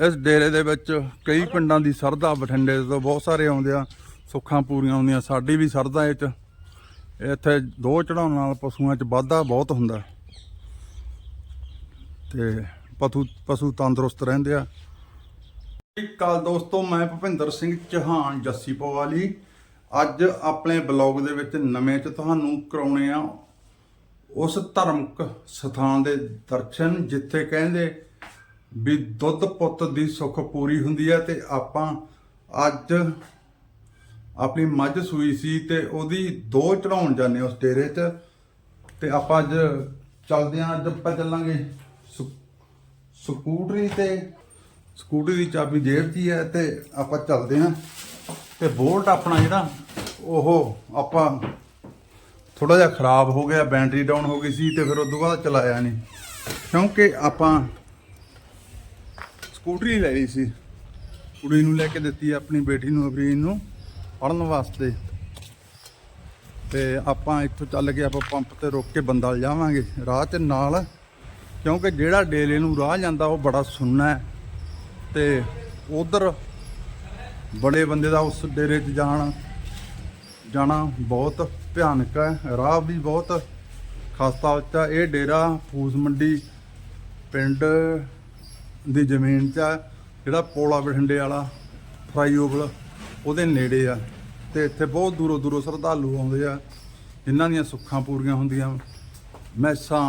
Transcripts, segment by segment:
ਇਸ ਡੇਰੇ ਦੇ ਵਿੱਚ ਕਈ ਪਿੰਡਾਂ ਦੀ ਸਰਦਾ ਬਠਿੰਡੇ ਤੋਂ ਬਹੁਤ ਸਾਰੇ ਆਉਂਦੇ ਆ, ਸੁੱਖਾਂ ਪੂਰੀਆਂ ਹੁੰਦੀਆਂ, ਸਾਡੀ ਵੀ ਸਰਦਾ ਇਹ ਚ। ਇੱਥੇ ਦੋ ਚੜਾਉਣ ਨਾਲ ਪਸ਼ੂਆਂ ਚ ਵਾਧਾ ਬਹੁਤ ਹੁੰਦਾ। ਤੇ ਪਸ਼ੂ ਪਸ਼ੂ ਤੰਦਰੁਸਤ ਰਹਿੰਦੇ ਆ। ਕੱਲ ਦੋਸਤੋ, ਮੈਂ ਭੁਪਿੰਦਰ ਸਿੰਘ ਚੌਹਾਨ, ਜੱਸੀ ਪਵਾਲੀ। ਅੱਜ ਆਪਣੇ ਬਲੌਗ ਦੇ ਵਿੱਚ ਨਵੇਂ ਚ ਤੁਹਾਨੂੰ ਕਰਾਉਣੇ ਆ ਉਸ ਧਰਮਕ ਸਥਾਨ ਦੇ ਦਰਸ਼ਨ, ਜਿੱਥੇ ਕਹਿੰਦੇ ਵੀ ਦੁੱਧ ਪੁੱਤ ਦੀ ਸੁੱਖ ਪੂਰੀ ਹੁੰਦੀ ਹੈ ਤੇ ਆਪਾਂ ਅੱਜ ਆਪਣੀ ਮੱਝ ਸੂਈ ਸੀ ਤੇ ਉਹਦੀ ਦੋ ਚੜਾਉਣ ਜਾਂਦੇ ਹਾਂ ਉਸ ਡੇਰੇ 'ਚ ਤੇ ਆਪਾਂ ਅੱਜ ਚੱਲਦੇ ਹਾਂ, ਅੱਜ ਆਪਾਂ ਚੱਲਾਂਗੇ ਸਕੂ- ਸਕੂਟਰੀ ਤੇ। ਸਕੂਟਰੀ ਦੀ ਚਾਬੀ ਜੇਬ 'ਚ ਹੀ ਹੈ ਤੇ ਆਪਾਂ ਚੱਲਦੇ ਹਾਂ। ਤੇ ਬੋਲਟ ਆਪਣਾ ਜਿਹੜਾ, ਉਹ ਆਪਾਂ ਥੋੜਾ ਜਿਹਾ ਖਰਾਬ ਹੋ ਗਿਆ, ਬੈਟਰੀ ਡਾਊਨ ਹੋ ਗਈ ਸੀ ਤੇ ਫਿਰ ਉਸ ਤੋਂ ਬਾਅਦ ਚਲਾਇਆ ਨਹੀਂ। ਕਿਉਂਕਿ ਆਪਾਂ ਸਕੂਟਰੀ ਲੈ ਲਈ ਸੀ। ਕੁੜੀ ਨੂੰ ਲੈ ਕੇ ਦਿੱਤੀ ਆਪਣੀ ਬੇਟੀ ਨੂੰ ਅਬਰੀਨ ਨੂੰ ਪੜਨ ਵਾਸਤੇ। ਤੇ ਆਪਾਂ ਇੱਥੋਂ ਚੱਲ ਕੇ ਆਪਾਂ ਪੰਪ ਤੇ ਰੁਕ ਕੇ ਬੰਦਾ ਜਾਵਾਂਗੇ, ਰਾਹ ਤੇ ਨਾਲ। ਕਿਉਂਕਿ ਜਿਹੜਾ ਡੇਲੇ ਨੂੰ ਰਾਹ ਜਾਂਦਾ, ਉਹ ਬੜਾ ਸੁੰਨਾ ਹੈ। ਤੇ ਉਧਰ ਬੜੇ ਬੰਦੇ ਦਾ ਉਸ ਡੇਰੇ 'ਚ ਜਾਣ, ਜਾਣਾ ਬਹੁਤ ਭਿਆਨਕ ਹੈ। ਰਾਹ ਵੀ ਬਹੁਤ ਖਸਤਾ ਉੱਚਾ। ਇਹ ਡੇਰਾ, ਫੂਸ ਮੰਡੀ, ਪਿੰਡ ਦੀ ਜ਼ਮੀਨ 'ਚ ਆ, ਜਿਹੜਾ ਪੋਲਾ ਬਠਿੰਡੇ ਵਾਲਾ ਫਲਾਈਓਵਰ ਉਹਦੇ ਨੇੜੇ ਆ। ਤੇ ਇੱਥੇ ਬਹੁਤ ਦੂਰੋਂ ਦੂਰੋਂ ਸ਼ਰਧਾਲੂ ਆਉਂਦੇ ਆ। ਜਿਨ੍ਹਾਂ ਦੀਆਂ ਸੁੱਖਾਂ ਪੂਰੀਆਂ ਹੁੰਦੀਆਂ, ਮੈਸਾਂ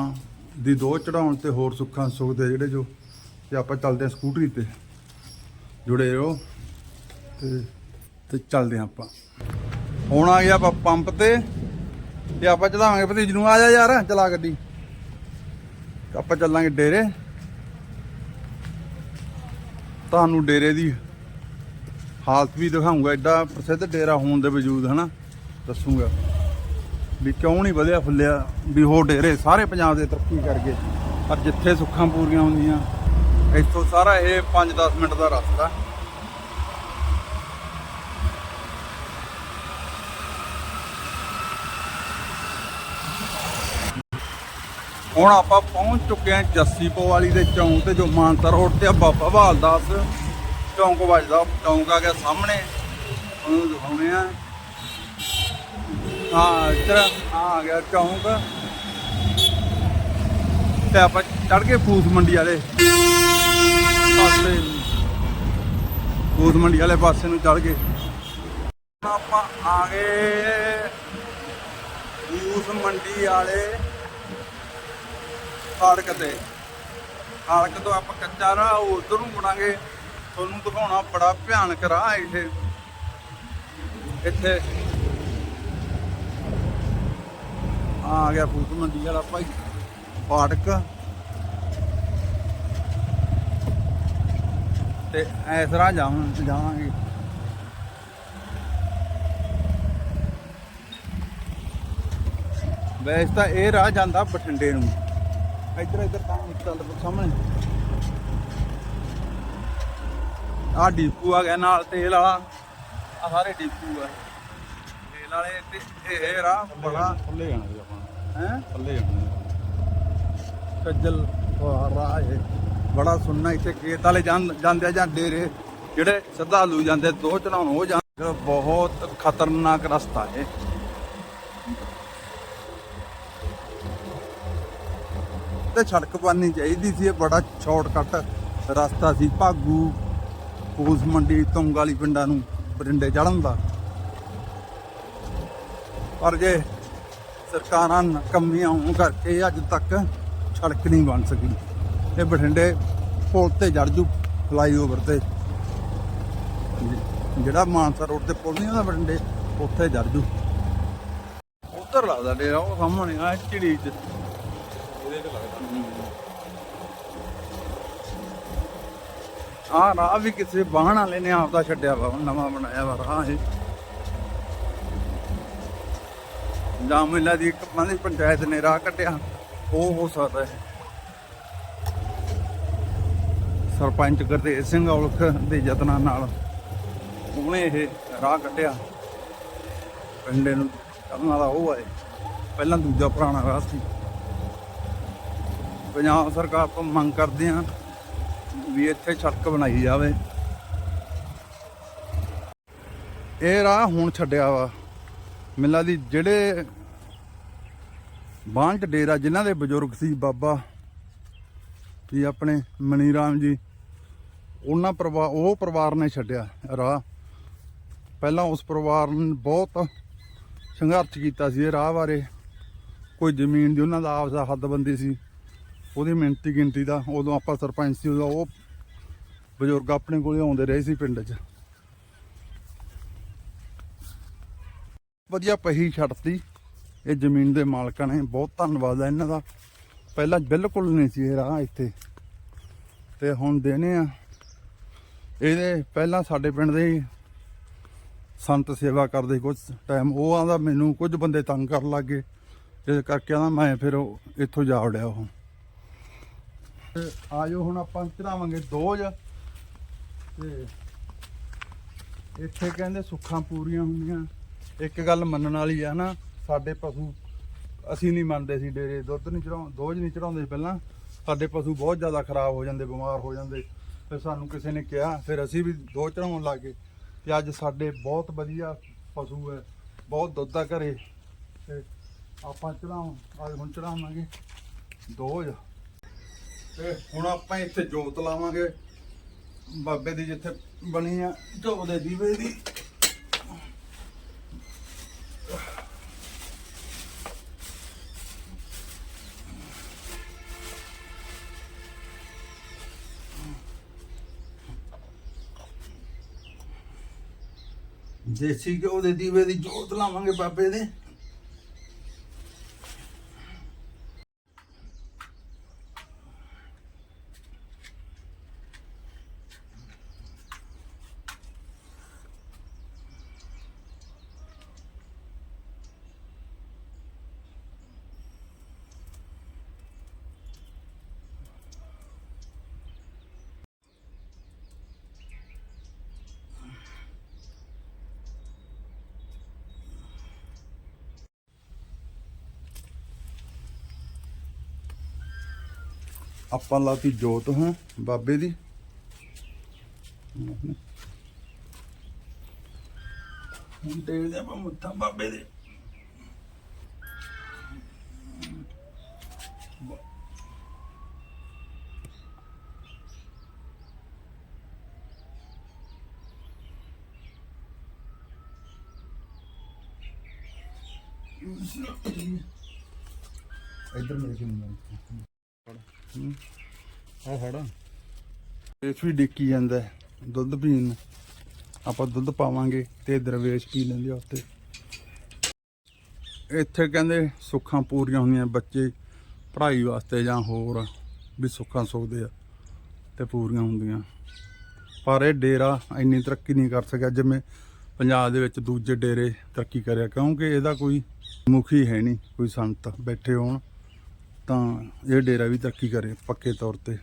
ਦੀ ਦੋ ਚੜਾਉਣ ਤੇ ਹੋਰ ਸੁੱਖਾਂ ਸੁਖਦੇ ਜਿਹੜੇ ਜੋ, ਤੇ ਆਪਾਂ ਚੱਲਦੇ ਆ ਸਕੂਟਰੀ ਤੇ। ਜੁੜੇ ਰਹੋ ਤੇ ਤੇ ਚੱਲਦੇ ਆ ਆਪਾਂ। ਹੁਣ ਆ ਗਿਆ ਆਪਾਂ ਪੰਪ ਤੇ ਤੇ ਆਪਾਂ ਚੜਾਵਾਂਗੇ ਭਤੀਜ ਨੂੰ। ਆ ਜਾ ਯਾਰ, ਚਲਾ ਗੱਡੀ। ਆਪਾਂ ਚੱਲਾਂਗੇ ਡੇਰੇ। ਤੁਹਾਨੂੰ ਡੇਰੇ ਦੀ ਹਾਲਤ ਵੀ ਦਿਖਾਉਂਗਾ, ਐਡਾ ਪ੍ਰਸਿੱਧ ਡੇਰਾ ਹੋਣ ਦੇ ਵਜੂਦ ਹਨਾ? ਦੱਸੂਗਾ ਵੀ ਕਿਉਂ ਨਹੀਂ ਵਧਿਆ ਫੁੱਲਿਆ, ਵੀ ਉਹ ਡੇਰੇ ਸਾਰੇ ਪੰਜਾਬ ਦੇ ਤਰੱਕੀ ਕਰ ਗਏ ਪਰ ਜਿੱਥੇ ਸੁੱਖਾਂ ਪੂਰੀਆਂ ਹੁੰਦੀਆਂ, ਇੱਥੋਂ ਸਾਰਾ ਇਹ 5-10 ਮਿੰਟ ਦਾ ਰਸਤਾ। ਹੁਣ ਆਪਾਂ ਪਹੁੰਚ ਚੁੱਕੇ ਹਾਂ ਜੱਸੀ ਪਵਾਲੀ ਦੇ ਚੌਂਕ ਤੇ ਜੋ ਮਾਨਸਾ ਰੋਡ ਤੇ ਆ, ਬਾਬਾ ਬਹਾਲਦਾਸ ਚੌਂਕ ਵੱਜਦਾ, ਚੌਂਕ ਆ ਗਿਆ ਸਾਹਮਣੇ। ਉਹਨੂੰ ਦਿਖਾਉਣੇ ਆ ਹਾਂ, ਇੱਧਰ ਆ ਗਿਆ ਚੌਂਕ। ਤੇ ਆਪਾਂ ਚੜ ਕੇ ਫੂਸ ਮੰਡੀ ਵਾਲੇ ਪਾਸੇ। ਫੂਸ ਮੰਡੀ ਵਾਲੇ ਪਾਸੇ ਨੂੰ ਚੜ ਗਏ। ਆਪਾਂ ਆ ਗਏ ਫੂਸ ਮੰਡੀ ਵਾਲੇ। ਫਾੜਕ ਤੇ। ਫਾੜਕ ਤੋਂ ਆਪਾਂ ਕੱਚਾ ਰਾਹ ਉਧਰ ਨੂੰ ਮੁੜਾਂਗੇ। ਤੁਹਾਨੂੰ ਦਿਖਾਉਣਾ ਬੜਾ ਭਿਆਨਕ ਰਾਹ ਹੈ ਇੱਥੇ ਇੱਥੇ ਆ ਗਿਆ ਫੂਟ ਮੰਡੀ ਵਾਲਾ ਭਾਈ, ਫਾੜਕ। ਤੇ ਐਸ ਰਾਹ ਜਾਵਾਂ ਜਾਵਾਂਗੇ। ਵੈਸੇ ਤਾਂ ਇਹ ਰਾਹ ਜਾਂਦਾ ਬਠਿੰਡੇ ਨੂੰ। ਇੱਧਰ ਇੱਧਰ ਤਾਂ ਨਿਕਲ ਸਾਹਮਣੇ। ਆ ਡੀਪੂ ਆ ਗਿਆ ਨਾਲ ਤੇਲ ਵਾਲਾ। ਆ ਸਾਰੇ ਡੀਪੂ ਆ। ਤੇਲ ਵਾਲੇ ਤੇ ਇਹ ਰਾਹ ਬੜਾ ਥੱਲੇ ਜਾਣਾ ਜੀ ਆਪਾਂ। ਹੈ? ਥੱਲੇ ਜਾਣਾ ਕੱਜਲ ਰਾਹ ਇਹ। ਬੜਾ ਸੁਣਨਾ ਇੱਥੇ ਖੇਤ ਵਾਲੇ ਜਾਂਦੇ ਜਾਂ ਡੇਰੇ। ਜਿਹੜੇ ਸ਼ਰਧਾਲੂ ਜਾਂਦੇ ਦੋ ਚੜਾਉਣ ਹੋ ਜਾਂਦੇ। ਬਹੁਤ ਖਤਰਨਾਕ ਰਸਤਾ ਹੈ ਤੇ ਸੜਕ ਬਣਨੀ ਚਾਹੀਦੀ ਸੀ, ਇਹ ਬੜਾ ਸ਼ਾਰਟਕਟ ਰਸਤਾ ਸੀ, ਭਾਗੂ ਪੂਸ ਮੰਡੀ ਤੁੰਗ ਵਾਲੀ ਪਿੰਡਾਂ ਨੂੰ ਬਰਿੰਡੇ ਚੜਨ ਦਾ। ਪਰ ਜੇ ਸਰਕਾਰਾਂ ਨਕਮੀਆਂ ਹੋਣ ਕਰਕੇ ਅੱਜ ਤੱਕ ਸੜਕ ਨਹੀਂ ਬਣ ਸਕੀ ਇਹ ਬਠਿੰਡੇ ਪੁਲ ਤੇ ਜੜ ਜੂ ਫਲਾਈਓਵਰ ਤੇ। ਜਿਹੜਾ ਮਾਨਸਾ ਰੋਡ ਤੇ ਪੁਲ ਨਹੀਂ ਹੁੰਦਾ ਬਠਿੰਡੇ, ਉੱਥੇ ਜੜ ਜੂ। ਉੱਧਰ ਲੱਗਦਾ ਡੇਰਾ ਉਹ ਸਾਹਮਣੇ ਆ ਚਿੜੀ ਚ ਇਹਦੇ ਤੇ ਲੱਗਦਾ ਆਹ ਰਾਹ ਵੀ ਕਿਸੇ ਵਾਹਣ ਵਾਲੇ ਨੇ ਆਪਦਾ ਛੱਡਿਆ ਵਾ, ਨਵਾਂ ਬਣਾਇਆ ਵਾ ਰਾਹ ਇਹ। ਜਾਂ ਦੀ ਇੱਕ ਪੰਚਾਇਤ ਨੇ ਰਾਹ ਕੱਟਿਆ ਉਹ ਹੋ ਸਕਦਾ ਹੈ। ਸਰਪੰਚ ਗੁਰਦੇਵ ਸਿੰਘ ਔਲਖ ਦੇ ਯਤਨਾਂ ਨਾਲ ਉਹਨੇ ਇਹ ਰਾਹ ਕੱਢਿਆ। ਪਿੰਡੇ ਨੂੰ ਕਰਨ ਵਾਲਾ ਉਹ ਹੈ, ਪਹਿਲਾਂ ਦੂਜਾ ਪੁਰਾਣਾ ਰਾਹ ਸੀ। ਪੰਜਾਬ ਸਰਕਾਰ ਤੋਂ ਮੰਗ ਕਰਦੇ ਆ ਵੀ ਇੱਥੇ ਸੜਕ ਬਣਾਈ ਜਾਵੇ। ਇਹ ਰਾਹ ਹੁਣ ਛੱਡਿਆ ਵਾ। ਮਿਲਾ ਦੀ ਜਿਹੜੇ ਬਾਂਝ ਡੇਰਾ ਜਿਨ੍ਹਾਂ ਦੇ ਬਜ਼ੁਰਗ ਸੀ ਬਾਬਾ ਜੀ, ਆਪਣੇ ਮਨੀ ਰਾਮ ਜੀ, ਉਹਨਾਂ ਪਰਿਵਾਰ, ਉਹ ਪਰਿਵਾਰ ਨੇ ਛੱਡਿਆ ਰਾਹ। ਪਹਿਲਾਂ ਉਸ ਪਰਿਵਾਰ ਨੇ ਬਹੁਤ ਸੰਘਰਸ਼ ਕੀਤਾ ਸੀ ਇਹ ਰਾਹ ਬਾਰੇ। ਕੋਈ ਜ਼ਮੀਨ ਦੀ, ਉਹਨਾਂ ਦਾ ਆਪਦਾ ਹੱਦਬੰਦੀ ਸੀ। ਉਹਦੀ ਮਿਹਨਤੀ ਗਿਣਤੀ ਦਾ, ਉਦੋਂ ਆਪਾਂ ਸਰਪੰਚ ਸੀ, ਉਦੋਂ ਉਹ ਬਜ਼ੁਰਗ ਆਪਣੇ ਕੋਲੇ ਆਉਂਦੇ ਰਹੇ ਸੀ ਪਿੰਡ 'ਚ। ਵਧੀਆ ਪਹੀ ਛੱਡਤੀ। ਇਹ ਜ਼ਮੀਨ ਦੇ ਮਾਲਕਾਂ ਨੇ, ਬਹੁਤ ਧੰਨਵਾਦ ਹੈ ਇਹਨਾਂ ਦਾ। ਪਹਿਲਾਂ ਬਿਲਕੁਲ ਨਹੀਂ ਸੀ ਇਹ ਰਾਹ ਇੱਥੇ। ਤੇ ਹੁਣ ਦੇਣੇ ਆ। ਇਹਦੇ ਪਹਿਲਾਂ ਸਾਡੇ ਪਿੰਡ ਦੇ ਹੀ ਸੰਤ ਸੇਵਾ ਕਰਦੇ ਕੁਝ ਟਾਈਮ ਉਹ ਆਂਦਾ ਮੈਨੂੰ ਕੁਝ ਬੰਦੇ ਤੰਗ ਕਰਨ ਲੱਗੇ ਇਸ ਕਰਕੇ ਆਂਦਾ ਮੈਂ ਫਿਰ ਇੱਥੋਂ ਜਾ ਵੜਿਆ ਉਹ। ਤੇ ਆਜੋ ਹੁਣ ਆਪਾਂ ਚੜਾਵਾਂਗੇ ਦੋਜ। ਤੇ ਇੱਥੇ ਕਹਿੰਦੇ ਸੁੱਖਾਂ ਪੂਰੀਆਂ ਹੁੰਦੀਆਂ। ਇੱਕ ਗੱਲ ਮੰਨਣ ਵਾਲੀ ਆ ਨਾ, ਸਾਡੇ ਪਸ਼ੂ ਅਸੀਂ ਨਹੀਂ ਮੰਨਦੇ ਸੀ ਡੇਰੇ, ਦੁੱਧ ਨਹੀਂ ਚੜਾਉਂ, ਦੋਜ ਨਹੀਂ ਚੜਾਉਂਦੇ ਸੀ ਪਹਿਲਾਂ। ਸਾਡੇ ਪਸ਼ੂ ਬਹੁਤ ਜ਼ਿਆਦਾ ਖਰਾਬ ਹੋ ਜਾਂਦੇ, ਬਿਮਾਰ ਹੋ ਜਾਂਦੇ। ਫਿਰ ਸਾਨੂੰ ਕਿਸੇ ਨੇ ਕਿਹਾ, ਫਿਰ ਅਸੀਂ ਵੀ ਦੋ ਚੜਾਉਣ ਲੱਗੇ ਤੇ ਅੱਜ ਸਾਡੇ ਬਹੁਤ ਵਧੀਆ ਪਸ਼ੂ ਹੈ, ਬਹੁਤ ਦੁੱਧ ਆ ਘਰੇ। ਤੇ ਆਪਾਂ ਚੜਾਉਂ, ਅੱਜ ਹੁਣ ਚੜਾਵਾਂਗੇ ਦੋਜ। ਤੇ ਹੁਣ ਆਪਾਂ ਇੱਥੇ ਜੋਤ ਲਾਵਾਂਗੇ। ਬਾਬੇ ਦੀ ਜਿੱਥੇ ਬਣੀ ਆ ਢੋਲ ਦੇ ਦੀਵੇ ਦੀ। ਦੇਸੀ ਘਿਓ ਦੇ ਦੀਵੇ ਦੀ ਜੋਤ ਲਾਵਾਂਗੇ ਬਾਬੇ ਦੇ। ਆਪਾਂ ਲਾਤੀ ਜੋਤ, ਹਾਂ, ਬਾਬੇ ਦੀ। ਹੁਣ ਦੇਖਦੇ ਆਪਾਂ ਮੁੱਠਾ ਬਾਬੇ ਦੇ। ਇੱਧਰ ਮੇਰੇ ਕਿੰਨੇ ਆ ਫੜਾ। ਇਸ ਵੀ ਡਿੱਕੀ ਜਾਂਦਾ ਦੁੱਧ ਪੀਣ ਆਪਾਂ ਦੁੱਧ ਪਾਵਾਂਗੇ ਤੇ ਦਰਵੇਸ਼ ਪੀ ਲੈਂਦੇ ਆ ਉੱਤੇ ਇੱਥੇ ਕਹਿੰਦੇ ਸੁੱਖਾਂ ਪੂਰੀਆਂ ਹੁੰਦੀਆਂ ਬੱਚੇ ਪੜ੍ਹਾਈ ਵਾਸਤੇ ਜਾਂ ਹੋਰ ਵੀ ਸੁੱਖਾਂ ਸੁਖਦੇ ਆ ਤੇ ਪੂਰੀਆਂ ਹੁੰਦੀਆਂ। ਪਰ ਇਹ ਡੇਰਾ ਇੰਨੀ ਤਰੱਕੀ ਨਹੀਂ ਕਰ ਸਕਿਆ ਜਿਵੇਂ ਪੰਜਾਬ ਦੇ ਵਿੱਚ ਦੂਜੇ ਡੇਰੇ ਤਰੱਕੀ ਕਰਿਆ। ਕਿਉਂਕਿ ਇਹਦਾ ਕੋਈ ਮੁਖੀ ਹੈ ਨਹੀਂ, ਕੋਈ ਸੰਤ ਬੈਠੇ ਹੋਣ। ਤਾਂ ਇਹ ਡੇਰਾ ਵੀ ਤਰੱਕੀ ਕਰੇ, ਪੱਕੇ ਤੌਰ ਤੇ।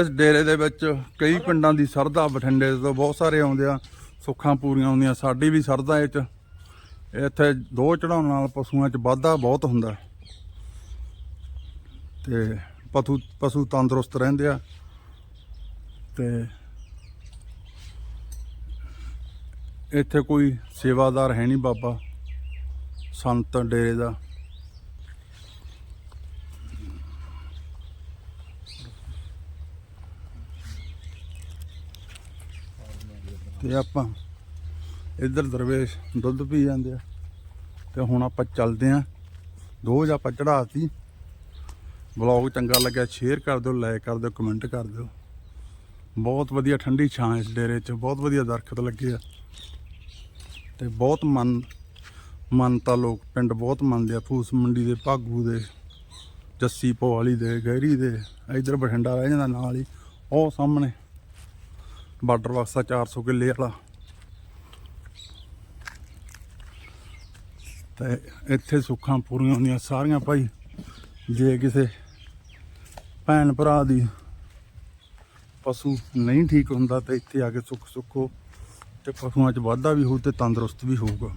ਇਸ ਡੇਰੇ ਦੇ ਵਿੱਚ ਕਈ ਪਿੰਡਾਂ ਦੀ ਸਰਦਾ ਬਠਿੰਡੇ ਤੋਂ ਬਹੁਤ ਸਾਰੇ ਆਉਂਦੇ ਆ, ਸੁੱਖਾਂ ਪੂਰੀਆਂ ਹੁੰਦੀਆਂ, ਸਾਡੀ ਵੀ ਸਰਦਾ ਇਹ ਚ। ਇੱਥੇ ਦੋ ਚੜਾਉਣ ਨਾਲ ਪਸ਼ੂਆਂ ਚ ਵਾਧਾ ਬਹੁਤ ਹੁੰਦਾ। ਤੇ ਪਸ਼ੂ ਪਸ਼ੂ ਤੰਦਰੁਸਤ ਰਹਿੰਦੇ ਆ। ਤੇ ਇੱਥੇ ਕੋਈ ਸੇਵਾਦਾਰ ਹੈ ਨਹੀਂ ਬਾਬਾ, ਸੰਤ ਡੇਰੇ ਦਾ। ਤੇ ਆਪਾਂ ਇੱਧਰ ਦਰਵੇਸ਼ ਦੁੱਧ ਪੀ ਜਾਂਦੇ ਆ। ਤੇ ਹੁਣ ਆਪਾਂ ਚੱਲਦੇ ਆ। ਦੋਜ ਆਪਾਂ ਚੜਾਤੀ ਬਲੌਗ ਚੰਗਾ ਲੱਗਿਆ ਸ਼ੇਅਰ ਕਰ ਦਿਓ ਲਾਈਕ ਕਰ ਦਿਓ ਕਮੈਂਟ ਕਰ ਦਿਓ। ਬਹੁਤ ਵਧੀਆ ਠੰਡੀ ਛਾਂ ਇਸ ਡੇਰੇ 'ਚ, ਬਹੁਤ ਵਧੀਆ ਦਰਖਤ ਲੱਗੇ ਆ। ਤੇ ਬਹੁਤ ਮਨ, ਮੰਨਤਾ ਲੋਕ ਪਿੰਡ ਬਹੁਤ ਮੰਨਦੇ ਆ, ਫੂਸ ਮੰਡੀ ਦੇ, ਭਾਗੂ ਦੇ, ਜੱਸੀ ਪਵਾਲੀ ਦੇ, ਗਹਿਰੀ ਦੇ, ਇਧਰ ਬਠਿੰਡਾ ਰਹਿ ਜਾਂਦਾ ਨਾਲ ਹੀ, ਉਹ ਸਾਹਮਣੇ, ਬਾਰਡਰ ਵਾਸਾ 400 ਕਿੱਲੇ ਵਾਲਾ। ਤੇ ਇੱਥੇ ਸੁੱਖਾਂ ਪੂਰੀਆਂ ਹੁੰਦੀਆਂ ਸਾਰੀਆਂ ਭਾਈ, ਜੇ ਕਿਸੇ ਭੈਣ ਭਰਾ ਦੀ ਪਸ਼ੂ ਨਹੀਂ ਠੀਕ ਹੁੰਦਾ ਤਾਂ ਇੱਥੇ ਆ ਕੇ ਸੁੱਖ ਸੁੱਖੋ ਤੇ ਪਸ਼ੂਆਂ 'ਚ ਵਾਧਾ ਵੀ ਹੋਊ ਤੇ ਤੰਦਰੁਸਤ ਵੀ ਹੋਊਗਾ।